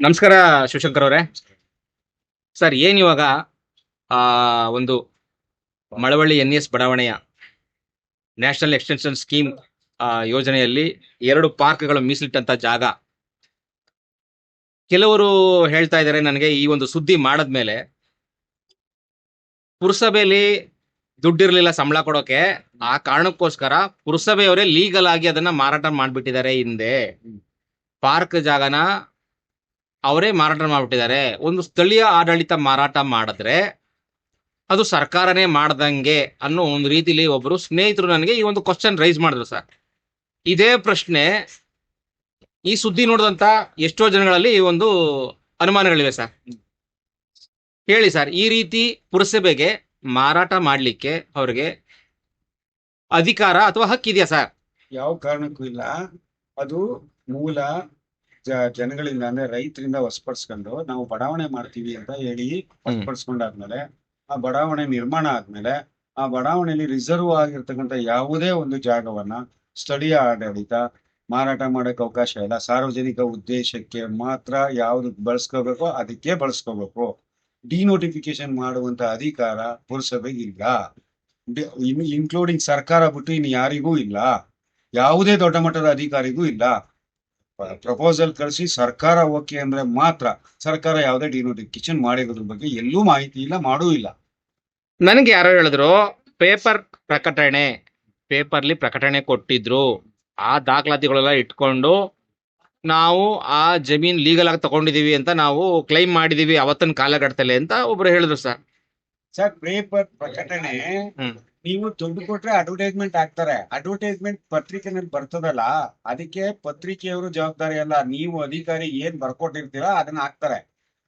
ನಮಸ್ಕಾರ ಶಿವಶಂಕರ್ ಅವರೇ. ಸರ್, ಏನ್ ಇವಾಗ, ಆ, ಒಂದು ಮಳವಳ್ಳಿ ಎನ್ ಎಸ್ ಬಡಾವಣೆಯ ನ್ಯಾಷನಲ್ ಎಕ್ಸ್ಟೆನ್ಷನ್ ಸ್ಕೀಮ್ ಯೋಜನೆಯಲ್ಲಿ ಎರಡು ಪಾರ್ಕ್ಗಳು ಮೀಸಲಿಟ್ಟಂತ ಜಾಗ. ಕೆಲವರು ಹೇಳ್ತಾ ಇದ್ದಾರೆ ನನಗೆ ಈ ಒಂದು ಸುದ್ದಿ ಮಾಡದ್ಮೇಲೆ. ಪುರಸಭೆಯಲ್ಲಿ ದುಡ್ಡಿರ್ಲಿಲ್ಲ ಸಂಬಳ ಕೊಡೋಕೆ, ಆ ಕಾರಣಕ್ಕೋಸ್ಕರ ಪುರಸಭೆಯವರೇ ಲೀಗಲ್ ಆಗಿ ಅದನ್ನ ಮಾರಾಟ ಮಾಡ್ಬಿಟ್ಟಿದ್ದಾರೆ ಹಿಂದೆ. ಪಾರ್ಕ್ ಜಾಗನ ಅವರೇ ಮಾರಾಟ ಮಾಡಿಬಿಟ್ಟಿದ್ದಾರೆ. ಒಂದು ಸ್ಥಳೀಯ ಆಡಳಿತ ಮಾರಾಟ ಮಾಡಿದ್ರೆ ಅದು ಸರ್ಕಾರನೇ ಮಾಡ್ದಂಗೆ ಅನ್ನೋ ಒಂದು ರೀತಿಲಿ ಒಬ್ಬರು ಸ್ನೇಹಿತರು ನನಗೆ ಈ ಒಂದು ಕ್ವಶನ್ ರೈಸ್ ಮಾಡಿದ್ರು ಸರ್. ಇದೇ ಪ್ರಶ್ನೆ ಈ ಸುದ್ದಿ ನೋಡಿದಂತ ಎಷ್ಟೋ ಜನಗಳಲ್ಲಿ ಈ ಒಂದು ಅನುಮಾನಗಳಿವೆ ಸರ್. ಹೇಳಿ ಸರ್, ಈ ರೀತಿ ಪುರಸಭೆಗೆ ಮಾರಾಟ ಮಾಡಲಿಕ್ಕೆ ಅವ್ರಿಗೆ ಅಧಿಕಾರ ಅಥವಾ ಹಕ್ಕಿದೆಯಾ ಸರ್? ಯಾವ ಕಾರಣಕ್ಕೂ ಇಲ್ಲ. ಅದು ಮೂಲ ಜನಗಳಿಂದ ಅಂದ್ರೆ ರೈತರಿಂದ ವಶಪಡಿಸ್ಕೊಂಡು ನಾವು ಬಡಾವಣೆ ಮಾಡ್ತೀವಿ ಅಂತ ಹೇಳಿ ವಶಪಡಿಸ್ಕೊಂಡಾದ್ಮೇಲೆ ಆ ಬಡಾವಣೆ ನಿರ್ಮಾಣ ಆದ್ಮೇಲೆ ಆ ಬಡಾವಣೆಯಲ್ಲಿ ರಿಸರ್ವ್ ಆಗಿರ್ತಕ್ಕಂಥ ಯಾವುದೇ ಒಂದು ಜಾಗವನ್ನ ಸ್ಥಳೀಯ ಆಡಳಿತ ಮಾರಾಟ ಮಾಡಕ್ ಅವಕಾಶ ಇಲ್ಲ. ಸಾರ್ವಜನಿಕ ಉದ್ದೇಶಕ್ಕೆ ಮಾತ್ರ ಯಾವ್ದು ಬಳಸ್ಕೋಬೇಕು ಅದಕ್ಕೆ ಬಳಸ್ಕೋಬೇಕು. ಡಿನೋಟಿಫಿಕೇಶನ್ ಮಾಡುವಂತ ಅಧಿಕಾರ ಪುರಸಭೆಗೆ ಇಲ್ಲ. ಇನ್ಕ್ಲೂಡಿಂಗ್ ಸರ್ಕಾರ ಬಿಟ್ಟು ಇನ್ನು ಯಾರಿಗೂ ಇಲ್ಲ. ಯಾವುದೇ ದೊಡ್ಡ ಮಟ್ಟದ ಅಧಿಕಾರಿಗೂ ಇಲ್ಲ. ಪ್ರಪೋಸಲ್ ಕಳಿಸಿ ಸರ್ಕಾರ ಓಕೆ ಅಂದ್ರೆ ಮಾತ್ರ ಸರ್ಕಾರ ಯಾವುದೇ ಡಿನೋಟಿಫಿಕೇಶನ್ ಮಾಡಿರೋದ್ರ ಬಗ್ಗೆ ಎಲ್ಲೂ ಮಾಹಿತಿ ಇಲ್ಲ ಮಾಡೂ ಇಲ್ಲ ನನಗೆ ಯಾರೋ ಹೇಳಿದ್ರು ಪೇಪರ್ ಪ್ರಕಟಣೆ ಪೇಪರ್ಲಿ ಪ್ರಕಟಣೆ ಕೊಟ್ಟಿದ್ರು ಆ ದಾಖಲಾತಿಗಳೆಲ್ಲ ಇಟ್ಕೊಂಡು ನಾವು ಆ ಜಮೀನ್ ಲೀಗಲ್ ಆಗಿ ತಗೊಂಡಿದೀವಿ ಅಂತ ನಾವು ಕ್ಲೈಮ್ ಮಾಡಿದೀವಿ ಅವತ್ತಿನ ಕಾಲಘಟ್ಟದಲ್ಲಿ ಅಂತ ಒಬ್ರು ಹೇಳಿದ್ರು ಸರ್ ಸರ್ ಪೇಪರ್ ಪ್ರಕಟಣೆ ಹ್ಮ್. ನೀವು ದುಡ್ಡು ಕೊಟ್ರೆ ಅಡ್ವರ್ಟೈಸ್ಮೆಂಟ್ ಹಾಕ್ತಾರೆ. ಅಡ್ವರ್ಟೈಸ್ಮೆಂಟ್ ಪತ್ರಿಕೆನಲ್ಲಿ ಬರ್ತದಲ್ಲ, ಅದಕ್ಕೆ ಪತ್ರಿಕೆಯವರು ಜವಾಬ್ದಾರಿ ಅಲ್ಲ. ನೀವು ಅಧಿಕಾರಿ ಏನ್ ಬರ್ಕೊಟ್ಟಿರ್ತೀರಾ ಅದನ್ನ ಹಾಕ್ತಾರೆ.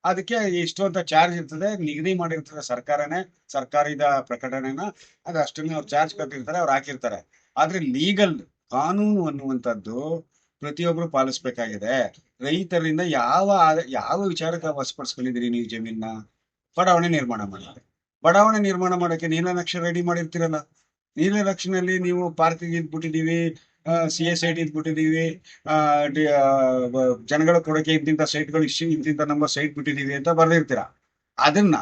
ಅದಕ್ಕೆ ಇಷ್ಟು ಚಾರ್ಜ್ ಇರ್ತದೆ, ನಿಗದಿ ಮಾಡಿರ್ತಾರೆ ಸರ್ಕಾರನೇ, ಸರ್ಕಾರದ ಪ್ರಕಟಣೆನ, ಅದು ಅಷ್ಟನ್ನೇ ಅವ್ರು ಚಾರ್ಜ್ ಕಟ್ಟಿರ್ತಾರೆ, ಅವ್ರು ಹಾಕಿರ್ತಾರೆ. ಆದ್ರೆ ಲೀಗಲ್ ಕಾನೂನು ಅನ್ನುವಂಥದ್ದು ಪ್ರತಿಯೊಬ್ರು ಪಾಲಿಸ್ಬೇಕಾಗಿದೆ. ರೈತರಿಂದ ಯಾವ ಯಾವ ವಿಚಾರಕ್ಕೆ ವಶಪಡಿಸ್ಕೊಂಡಿದ್ದೀರಿ ನೀವು ಜಮೀನ ಬಡಾವಣೆ ನಿರ್ಮಾಣ ಮಾಡಿ ಬಡಾವಣೆ ನಿರ್ಮಾಣ ಮಾಡಕ್ಕೆ ನೀಲನಕ್ಷೆ ರೆಡಿ ಮಾಡಿರ್ತೀರಲ್ಲ? ನೀಲನಕ್ಷೆನಲ್ಲಿ ನೀವು ಪಾರ್ಕಿಂಗ್ ಇದ್ಬಿಟ್ಟಿದೀವಿ ಸಿ ಎಸ್ ಐ ಇದ್ಬಿಟ್ಟಿದೀವಿ ಡಿ- ಆ, ಜನಗಳ ಕೊಡಕ್ಕೆ ಇಂತಿಂತ ಸೈಟ್ಗಳು ಇಷ್ಟು ಇಂತಿಂತ ನಂಬರ್ ಸೈಟ್ ಬಿಟ್ಟಿದೀವಿ ಅಂತ ಬರ್ದಿರ್ತೀರ. ಅದನ್ನ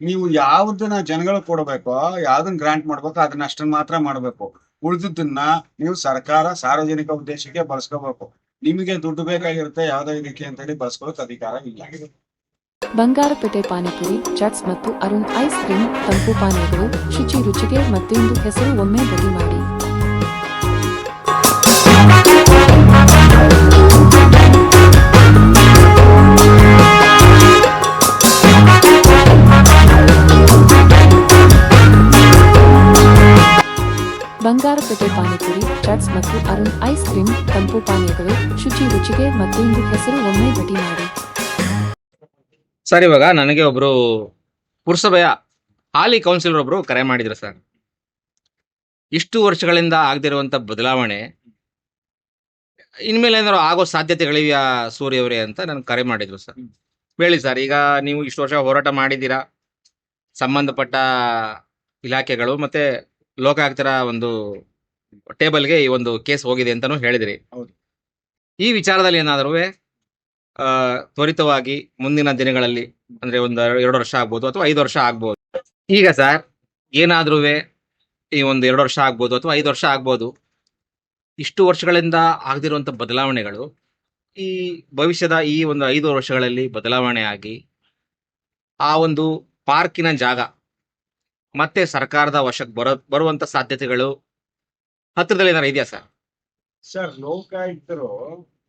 ನೀವು ಯಾವ್ದನ್ನ ಜನಗಳ ಕೊಡಬೇಕೋ ಯಾವ್ದನ್ನ ಗ್ರಾಂಟ್ ಮಾಡ್ಬೇಕೋ ಅದನ್ನ ಅಷ್ಟನ್ನ ಮಾತ್ರ ಮಾಡ್ಬೇಕು. ಉಳಿದದನ್ನ ನೀವು ಸರ್ಕಾರ ಸಾರ್ವಜನಿಕ ಉದ್ದೇಶಕ್ಕೆ ಬಳಸ್ಕೋಬೇಕು. ನಿಮಗೆ ದುಡ್ಡು ಬೇಕಾಗಿರುತ್ತೆ ಯಾವ್ದೋ ಇದಕ್ಕೆ ಅಂತ ಹೇಳಿ ಬಳಸ್ಕೊಳಕ್ ಅಧಿಕಾರ ಇಲ್ಲ. ಬಂಗಾರಪೇಟೆ ಪಾನಿಪುರಿ, ಚಟ್ಸ್ ಮತ್ತು ಅರುಣ್ ಐಸ್ ಕ್ರೀಮ್, ತಂಪು ಪಾನೀಯಗಳು, ಶುಚಿ ರುಚಿಗೆ ಮತ್ತೊಂದು ಹೆಸರು ಒಮ್ಮೆ ಬಗೆ ಮಾಡಿ. ಬಂಗಾರಪೇಟೆ ಪಾನಿಪುರಿ, ಚಟ್ಸ್ ಮತ್ತು ಅರುಣ್ ಐಸ್ ಕ್ರೀಮ್, ತಂಪು ಪಾನೀಯಗಳು, ಶುಚಿ ರುಚಿಗೆ ಮತ್ತೊಂದು ಹೆಸರು ಒಮ್ಮೆ ಭೇಟಿ ಮಾಡಿ. ಸರ್ ಇವಾಗ ನನಗೆ ಒಬ್ರು ಪುರಸಭೆಯ ಹಾಲಿ ಕೌನ್ಸಿಲರ್ ಒಬ್ರು ಕರೆ ಮಾಡಿದ್ರು ಸರ್. ಇಷ್ಟು ವರ್ಷಗಳಿಂದ ಆಗದಿರುವಂತ ಬದಲಾವಣೆ ಇನ್ಮೇಲೆ ಏನಾದ್ರು ಆಗೋ ಸಾಧ್ಯತೆಗಳಿವೆಯಾ ಸೂರ್ಯ ಅವರೇ ಅಂತ ನನ್ಗೆ ಕರೆ ಮಾಡಿದ್ರು ಸರ್. ಹೇಳಿ ಸರ್ ಈಗ ನೀವು ಇಷ್ಟು ವರ್ಷ ಹೋರಾಟ ಮಾಡಿದ್ದೀರಾ? ಸಂಬಂಧಪಟ್ಟ ಇಲಾಖೆಗಳು ಮತ್ತೆ ಲೋಕಾಯುಕ್ತರ ಒಂದು ಟೇಬಲ್ಗೆ ಈ ಒಂದು ಕೇಸ್ ಹೋಗಿದೆ ಅಂತಾನು ಹೇಳಿದ್ರಿ. ಈ ವಿಚಾರದಲ್ಲಿ ಏನಾದರೂ ತ್ವರಿತವಾಗಿ ಮುಂದಿನ ದಿನಗಳಲ್ಲಿ, ಅಂದ್ರೆ ಒಂದು ಎರಡು ವರ್ಷ ಆಗ್ಬೋದು ಅಥವಾ ಐದು ವರ್ಷ ಆಗ್ಬೋದು. ಈಗ ಸರ್ ಏನಾದ್ರೂ ಈ ಒಂದು ಎರಡು ವರ್ಷ ಆಗ್ಬೋದು ಅಥವಾ ಐದು ವರ್ಷ ಆಗ್ಬೋದು, ಇಷ್ಟು ವರ್ಷಗಳಿಂದ ಆಗದಿರುವಂತ ಬದಲಾವಣೆಗಳು, ಈ ಭವಿಷ್ಯದ ಈ ಒಂದು ಐದು ವರ್ಷಗಳಲ್ಲಿ ಬದಲಾವಣೆ ಆಗಿ, ಆ ಒಂದು ಪಾರ್ಕಿನ ಜಾಗ, ಮತ್ತೆ ಸರ್ಕಾರದ ವಶಕ್ಕೆ ಬರೋ, ಬರುವಂತ ಸಾಧ್ಯತೆಗಳು ಹತ್ತಿರದಲ್ಲಿ ಏನಾರು ಇದೆಯಾ ಸರ್ ಸರ್ ಲೋಕಾಯುಕ್ತರು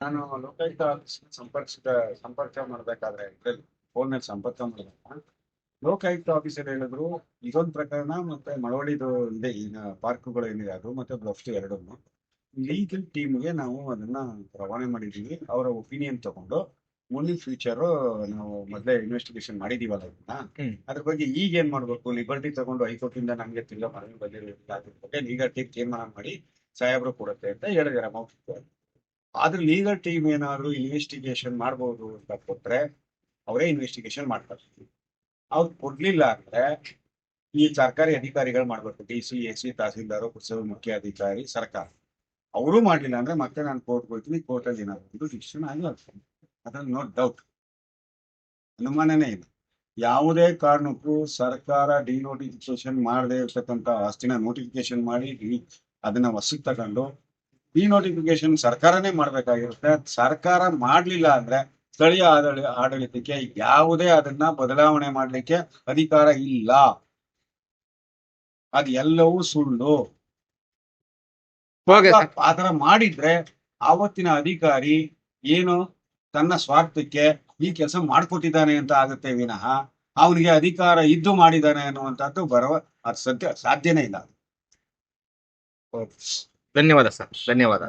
ನಾನು ಲೋಕಾಯುಕ್ತ ಆಫೀಸ್ ಸಂಪರ್ಕಿಸಿದ ಸಂಪರ್ಕ ಮಾಡ್ಬೇಕಾದ್ರೆ ಇದ್ರಲ್ಲಿ ಫೋನ್ನಲ್ಲಿ ಸಂಪರ್ಕ ಮಾಡಿದಾಗ ಲೋಕಾಯುಕ್ತ ಆಫೀಸರ್ ಹೇಳಿದ್ರು ಇದೊಂದು ಪ್ರಕರಣ ಮತ್ತೆ ಮಳವಳ್ಳಿದು ಇದೆ ಈಗ ಪಾರ್ಕ್ಗಳು ಏನಿದೆ ಅದು ಮತ್ತೆ ಬ್ಲಫ್ಟ್ ಎರಡನ್ನು. ಲೀಗಲ್ ಟೀಮ್ಗೆ ನಾವು ಅದನ್ನ ರವಾನೆ ಮಾಡಿದೀವಿ ಅವರ ಒಪಿನಿಯನ್ ತಗೊಂಡು. ಮುಂದಿನ ಫ್ಯೂಚರ್ ನಾವು ಮೊದಲೇ ಇನ್ವೆಸ್ಟಿಗೇಷನ್ ಮಾಡಿದೀವಲ್ಲ ಇದನ್ನ. ಅದ್ರ ಬಗ್ಗೆ ಈಗ ಏನ್ ಮಾಡ್ಬೇಕು? ಲಿಬರ್ಟಿ ತಗೊಂಡು ಹೈಕೋರ್ಟ್ ಇಂದ ನಮ್ಗೆ ತಿರ್ಗಾ ಮನವಿ ಬಂದಿರೋದಿಲ್ಲ ಅದ್ರ ಬಗ್ಗೆ ಲೀಗಲ್ ಟೀಮ್ ತೀರ್ಮಾನ ಮಾಡಿ ಸಾಹೇಬ್ರು ಕೊಡುತ್ತೆ ಅಂತ ಹೇಳಿದಾರೆ ಮೌಖಿಕ ಆದ್ರೆ ಲೀಗಲ್ ಟೀಮ್ ಏನಾದ್ರು ಇನ್ವೆಸ್ಟಿಗೇಷನ್ ಮಾಡ್ಬೋದು ಅಂತ ಕೊಟ್ರೆ ಅವರೇ ಇನ್ವೆಸ್ಟಿಗೇಷನ್ ಮಾಡ್ತಾರೆ. ಅವ್ರು ಕೊಡ್ಲಿಲ್ಲ ಅಂದ್ರೆ ಈ ಸರ್ಕಾರಿ ಅಧಿಕಾರಿಗಳು ಮಾಡ್ಬೇಕು. D C S C tahsildar ಪುರಸಭೆ ಮುಖ್ಯ ಅಧಿಕಾರಿ, ಸರ್ಕಾರ. ಅವರು ಮಾಡ್ಲಿಲ್ಲ ಅಂದ್ರೆ ಮತ್ತೆ ನಾನು ಕೋರ್ಟ್ ಹೋಗ್ತೀನಿ ಕೋರ್ಟ್ ಅಲ್ಲಿ ಏನಾದ್ರು ಡಿಸಿಷನ್ ಆಗಿ ಅದ್ರಲ್ಲಿ ನೋ ಡೌಟ್ ಅನುಮಾನನೇ ಇಲ್ಲ. ಯಾವುದೇ ಕಾರಣಕ್ಕೂ ಸರ್ಕಾರ ಡಿ ಡಿನೋಟಿಫಿಕೇಶನ್ ಮಾಡದೇ ಇರ್ತಕ್ಕಂಥ ಆಸ್ತಿನ ನೋಟಿಫಿಕೇಶನ್ ಮಾಡಿ ಅದನ್ನ ವಶಕ್ಕೆ ತಗೊಂಡು ಡಿನೋಟಿಫಿಕೇಶನ್ ಸರ್ಕಾರನೇ ಮಾಡ್ಬೇಕಾಗಿರುತ್ತೆ. ಸರ್ಕಾರ ಮಾಡ್ಲಿಲ್ಲ ಅಂದ್ರೆ ಸ್ಥಳೀಯ ಆಡಳಿ ಆಡಳಿತಕ್ಕೆ ಯಾವುದೇ ಅದನ್ನ ಬದಲಾವಣೆ ಮಾಡ್ಲಿಕ್ಕೆ ಅಧಿಕಾರ ಇಲ್ಲ. ಅದ್ ಎಲ್ಲವೂ ಸುಳ್ಳು. ಆತರ ಮಾಡಿದ್ರೆ ಆವತ್ತಿನ ಅಧಿಕಾರಿ ಏನು ತನ್ನ ಸ್ವಾರ್ಥಕ್ಕೆ ಈ ಕೆಲಸ ಮಾಡ್ಕೊಟ್ಟಿದ್ದಾನೆ ಅಂತ ಆಗುತ್ತೆ ವಿನಃ ಅವನಿಗೆ ಅಧಿಕಾರ ಇದ್ದು ಮಾಡಿದ್ದಾನೆ ಅನ್ನುವಂಥದ್ದು ಬರುವ ಅದು ಸದ್ಯ ಸಾಧ್ಯನೇ ಇಲ್ಲ. धन्यवाद सर धन्यवाद।